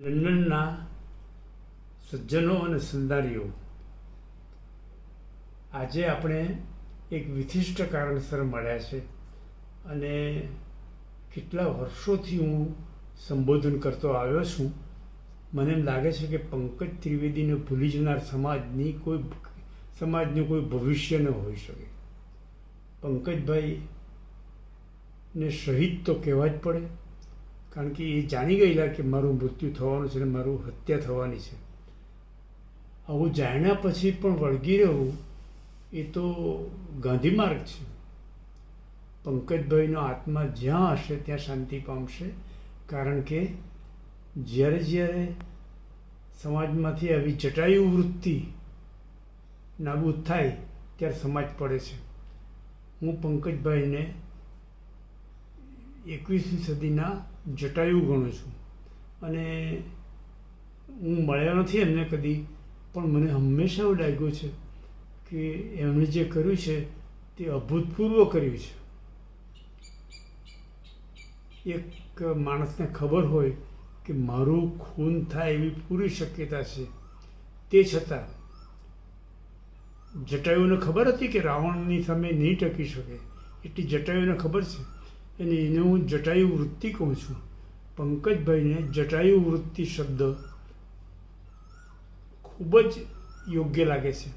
લંડનના સજ્જનો અને સંદારીઓ. આજે આપણે એક વિશિષ્ટ કારણસર મળ્યા છે અને કેટલા વર્ષોથી હું સંબોધન કરતો આવ્યો છું. મને એમ લાગે છે કે પંકજ ત્રિવેદીને ભૂલી જનાર સમાજની કોઈ સમાજનું કોઈ ભવિષ્ય ન હોઈ શકે. પંકજભાઈ ને શહીદ તો કહેવા જ પડે. કારણ કે એ જાણી ગયેલા કે મારું મૃત્યુ થવાનું છે અને મારું હત્યા થવાની છે. આવું જાણ્યા પછી પણ વળગી રહેવું એ તો ગાંધી માર્ગ છે. પંકજભાઈનો આત્મા જ્યાં હશે ત્યાં શાંતિ પામશે. કારણ કે જ્યારે જ્યારે સમાજમાંથી આવી જટાયુ વૃત્તિ નાબૂદ થાય, ત્યારે સમાજ પડે છે. હું પંકજભાઈને એકવીસમી સદીના જટાયુ ગણું છું. અને હું મળ્યો નથી એમને કદી, પણ મને હંમેશા એવું લાગ્યું છે કે એમણે જે કર્યું છે તે અભૂતપૂર્વ કર્યું છે. એક માણસને ખબર હોય કે મારું ખૂન થાય એવી પૂરી શક્યતા છે. તે છતાં જટાયુને ખબર હતી કે રાવણની સામે નહીં ટકી શકે? એટલી જટાયુને ખબર છે? અને એને હું જટાયુ વૃત્તિ કહું છું. પંકજભાઈને જટાયુ વૃત્તિ શબ્દ ખૂબ જ યોગ્ય લાગે છે.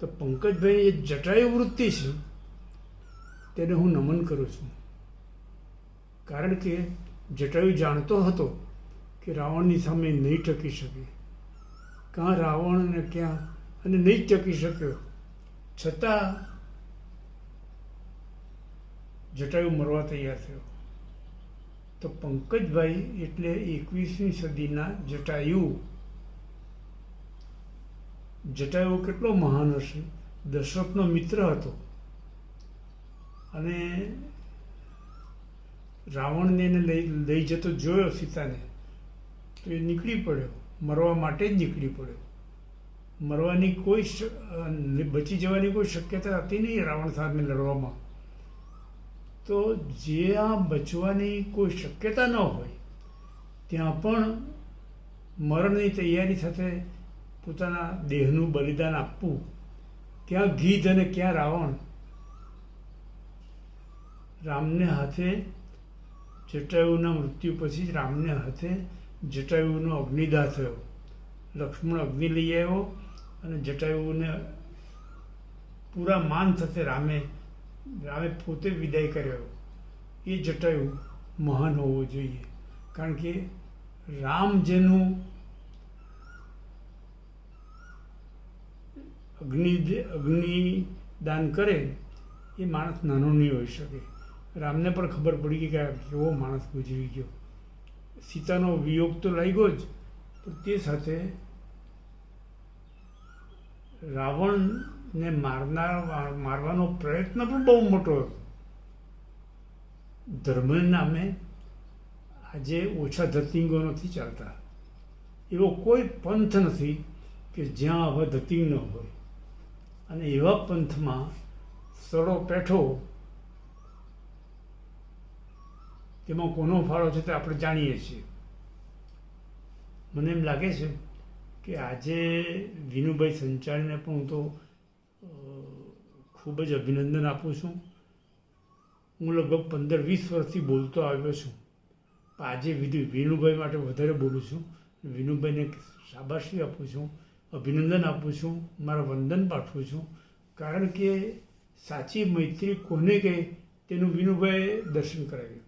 તો પંકજભાઈની જે જટાયુ વૃત્તિ છે તેને હું નમન કરું છું. કારણ કે જટાયુ જાણતો હતો કે રાવણની સામે નહીં ટકી શકે. કાં રાવણ અને ક્યાં અને નહીં ટકી શક્યો. છતાં જટાયુ મરવા તૈયાર થયો. તો પંકજભાઈ એટલે એકવીસમી સદીના જટાયુ. જટાયુ કેટલો મહાન હશે? દશરથનો મિત્ર હતો. અને રાવણને એને લઈ લઈ જતો જોયો સીતાને. તો એ નીકળી પડ્યો. મરવા માટે જ નીકળી પડ્યો. મરવાની કોઈ બચી જવાની કોઈ શક્યતા હતી નહીં રાવણ સામે લડવામાં? તો જ્યાં બચવાની કોઈ શક્યતા ન હોય, ત્યાં પણ મરણની તૈયારી સાથે પોતાના દેહનું બલિદાન આપવું, ક્યાં ગીધ અને ક્યાં રાવણ, રામને હાથે જટાયુના મૃત્યુ પછી જ રામને હાથે જટાયુનો અગ્નિદાહ થયો. લક્ષ્મણ અગ્નિ લઈ આવ્યો અને જટાયુને પૂરા માન સાથે રામે રામે પોતે વિદાય કર્યો. એ જટાયું મહાન હોવો જોઈએ. કારણ કે રામ જેનું અગ્નિ અગ્નિદાન કરે, એ માણસ નાનો નહીં હોઈ શકે. રામને પણ ખબર પડી ગઈ કે કેવો માણસ ગુજરી ગયો. સીતાનો વિયોગ તો લાગ્યો જ, પણ તે સાથે રાવણને મારનાર મારવાનો પ્રયત્ન પણ બહુ મોટો હતો. ધર્મના નામે આજે ઓછા ધતિંગો નથી ચાલતા. એવો કોઈ પંથ નથી કે જ્યાં હવે ધતિંગ ન હોય. અને એવા પંથમાં સડો પેઠો તેમાં કોનો ફાળો છે તે આપણે જાણીએ છીએ. મને એમ લાગે છે કે આજે વિનુભાઈ સંચારીને પણ હું તો ખૂબ જ અભિનંદન આપું છું. હું લગભગ પંદર વીસ વર્ષથી બોલતો આવ્યો છું. આજે વિધુ વિનુભાઈ માટે વધારે બોલું છું. વિનુભાઈને શાબાશી આપું છું. અભિનંદન આપું છું. મારા વંદન પાઠવું છું. કારણ કે સાચી મૈત્રી કોને કહે તેનું વિનુભાઈએ દર્શન કરાવ્યું.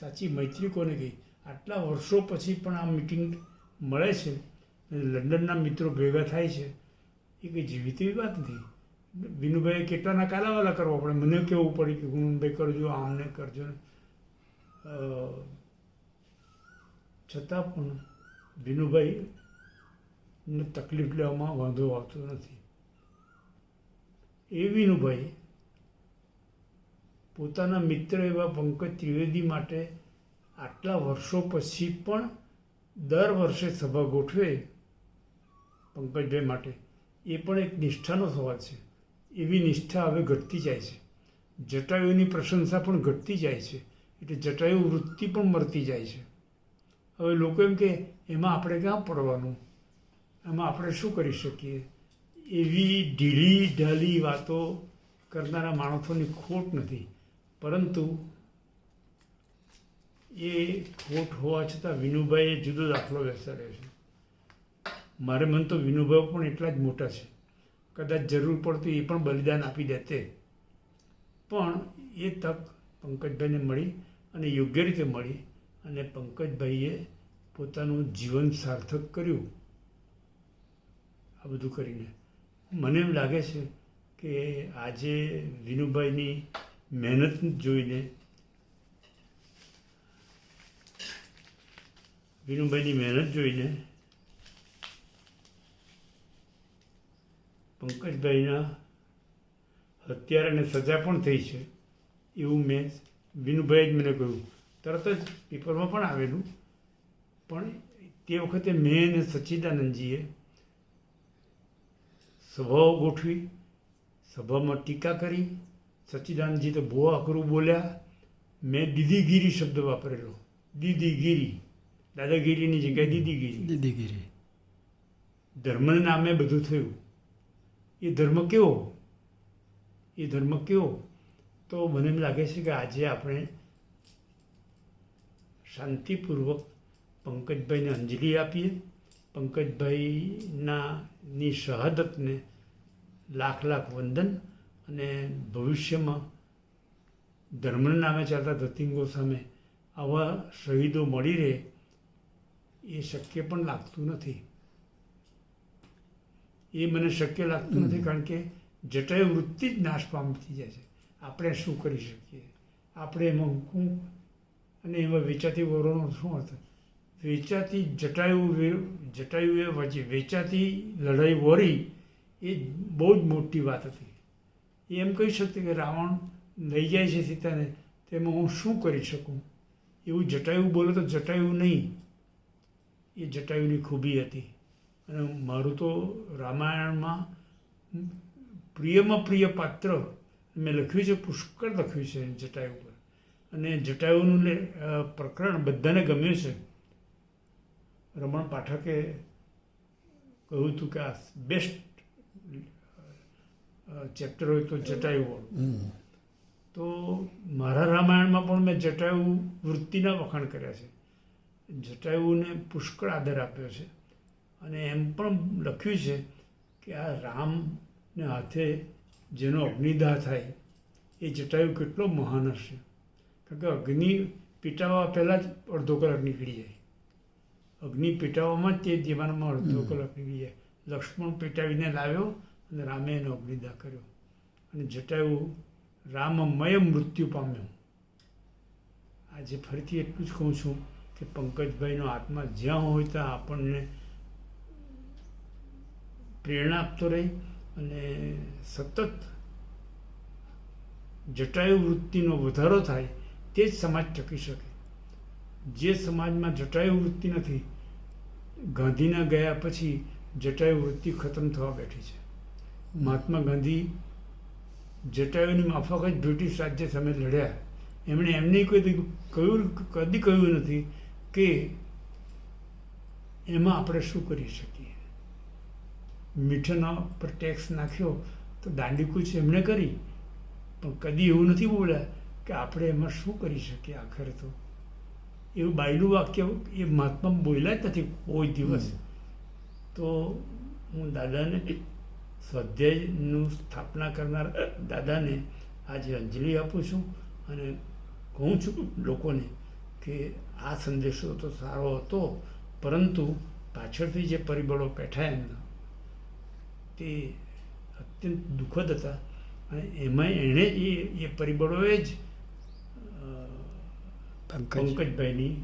સાચી મૈત્રી કોને કહી? આટલા વર્ષો પછી પણ આ મિટિંગ મળે છે. લંડનના મિત્રો ભેગા થાય છે. એ કંઈ જીવિત વાત નથી. વિનુભાઈએ કેટલાના કાલાવાલા કરવા પડે? મને કહેવું પડે કે ગુણભાઈ કરજો આમને કરજો છતાં પણ વિનુભાઈને તકલીફ લેવામાં વાંધો આવતો નથી. એ વિનુભાઈ પોતાના મિત્ર એવા પંકજ ત્રિવેદી માટે આટલા વર્ષો પછી પણ દર વર્ષે સભા ગોઠવે પંકજભાઈ માટે. એ પણ એક નિષ્ઠાનો સવાલ છે. એવી નિષ્ઠા હવે ઘટતી જાય છે. જટાયુની પ્રશંસા પણ ઘટતી જાય છે. એટલે જટાયુ વૃત્તિ પણ મળતી જાય છે. હવે લોકો એમ કે, એમાં આપણે ક્યાં પડવાનું? એમાં આપણે શું કરી શકીએ? એવી ઢીલી ઢાલી વાતો કરનારા માણસોની ખોટ નથી. પરંતુ એ ખોટ હોવા છતાં વિનુભાઈએ જુદો દાખલો બેસાડ્યો છે. મારે મન તો વિનુભાઈ પણ એટલા જ મોટા છે. કદાચ જરૂર પડતું એ પણ બલિદાન આપી દેતે. પણ એ તક પંકજભાઈને મળી અને યોગ્ય રીતે મળી અને પંકજભાઈએ પોતાનું જીવન સાર્થક કર્યું. આ બધું કરીને. મને એમ લાગે છે કે આજે વિનુભાઈની મહેનત જોઈને વિનુભાઈની મહેનત જોઈને પંકજભાઈના હત્યારાને સજા પણ થઈ છે. એવું મેં વિનુભાઈએ જ મને કહ્યું. તરત જ પેપરમાં પણ આવેલું. પણ તે વખતે મેં અને સચ્ચિદાનંદજીએ સભાઓ ગોઠવી સભામાં ટીકા કરી. સચ્ચિદાનંદજી તો બહુ આકરું બોલ્યા. મેં દીદીગીરી શબ્દ વાપરેલો. દીદીગીરી. દાદાગીરીની જગ્યાએ દીદીગીરી. દીદીગીરી. ધર્મના નામે બધું થયું. એ ધર્મ કેવો? એ ધર્મ કેવો? તો મને એમ લાગે છે કે આજે આપણે શાંતિપૂર્વક પંકજભાઈને અંજલિ આપીએ. પંકજભાઈના ની શહાદતને લાખ લાખ વંદન અને ભવિષ્યમાં ધર્મના નામે ચાલતા ધતિંગો સામે આવા શહીદો મળી રહે એ શક્ય પણ લાગતું નથી. એ મને શક્ય લાગતું નથી કારણ કે જટાયુ વૃત્તિ જ નાશ પામતી જાય છે. આપણે શું કરી શકીએ? આપણે એમાં હું અને એમાં વેચાતી વરોનો શું અર્થ? વેચાતી જટાયુ જટાયું એ વચ્ચે વેચાતી લડાઈ વરી એ બહુ જ મોટી વાત હતી. એમ કહી શકતી કે રાવણ લઈ જાય છે સીતાને તેમાં હું શું કરી શકું? એવું જટાયુ બોલો તો જટાયુ નહીં. એ જટાયુની ખૂબી હતી. અને મારું તો રામાયણમાં પ્રિયમાં પ્રિય પાત્ર મેં લખ્યું છે પુષ્કળ લખ્યું છે જટાયુ પર. અને જટાયુનું લે- પ્રકરણ બધાને ગમ્યું છે. રમણ પાઠકે કહ્યું હતું કે આ બેસ્ટ ચેપ્ટર હોય તો જટાયુવાળું તો મારા રામાયણમાં પણ મેં જટાયુ વૃત્તિના વખાણ કર્યા છે. જટાયુને પુષ્કળ આદર આપ્યો છે. અને એમ પણ લખ્યું છે કે આ રામને હાથે જેનો અગ્નિદાહ થાય એ જટાયુ કેટલો મહાન હશે. કારણ કે અગ્નિ પીટાવા પહેલાં જ અડધો કલાક નીકળી જાય. અગ્નિ પીટાવામાં જ તે દીવાનમાં અડધો કલાક નીકળી જાય. લક્ષ્મણ પીટાવીને લાવ્યો અને રામે એનો અગ્નિદાહ કર્યો. અને જટાયુ રામમય મૃત્યુ પામ્યો. આજે ફરીથી એટલું જ કહું છું કે પંકજભાઈનો આત્મા જ્યાં હોય ત્યાં આપણને પ્રેરણા આપતો રહે અને સતત જટાયુ વૃત્તિનો વધારો થાય તે જ સમાજ ટકી શકે. જે સમાજમાં જટાયુ વૃત્તિ નથી, ગાંધીના ગયા પછી જટાયુ વૃત્તિ ખતમ થવા બેઠી છે. મહાત્મા ગાંધી જટાયુની માફક જ બ્રિટિશ રાજ્ય સામે લડ્યા. એમણે એમને કોઈ કહ્યું, કદી કહ્યું નથી કે એમાં આપણે શું કરી શકીએ? મીઠાના પર ટેક્સ નાખ્યો તો દાંડીકૂચ એમણે કરી. પણ કદી એવું નથી બોલ્યા કે આપણે એમાં શું કરી શકીએ આખરે તો. એવું બાયલું વાક્ય એ મહાત્મા બોલ્યા જ નથી કોઈ દિવસ. તો હું દાદાને સ્વાધ્યાયનું સ્થાપના કરનાર દાદાને આજે અંજલિ આપું છું અને કહું છું લોકોને કે આ સંદેશો તો સારો હતો પરંતુ પાછળથી જે પરિબળો બેઠા એમના તે અત્યંત દુઃખદ હતા. અને એમાં એણે એ એ પરિબળોએ જ પંકજભાઈની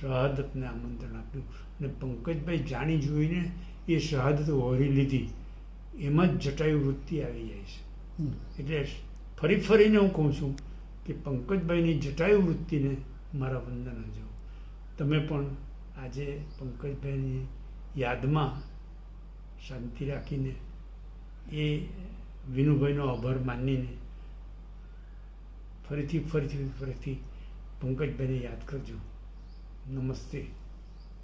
શહાદતને આમંત્રણ આપ્યું. અને પંકજભાઈ જાણી જોઈને એ શહાદત વહોરી લીધી. એમાં જ જટાયુ વૃત્તિ આવી જાય છે. એટલે ફરી ફરીને હું કહું છું કે પંકજભાઈની જટાયુ વૃત્તિને મારા વંદન હજો તમે પણ આજે પંકજભાઈની યાદમાં શાંતિ રાખીને એ વિનુભાઈનો આભાર માનીને ફરીથી ફરીથી ફરીથી પંકજભાઈને યાદ કરજો. નમસ્તે.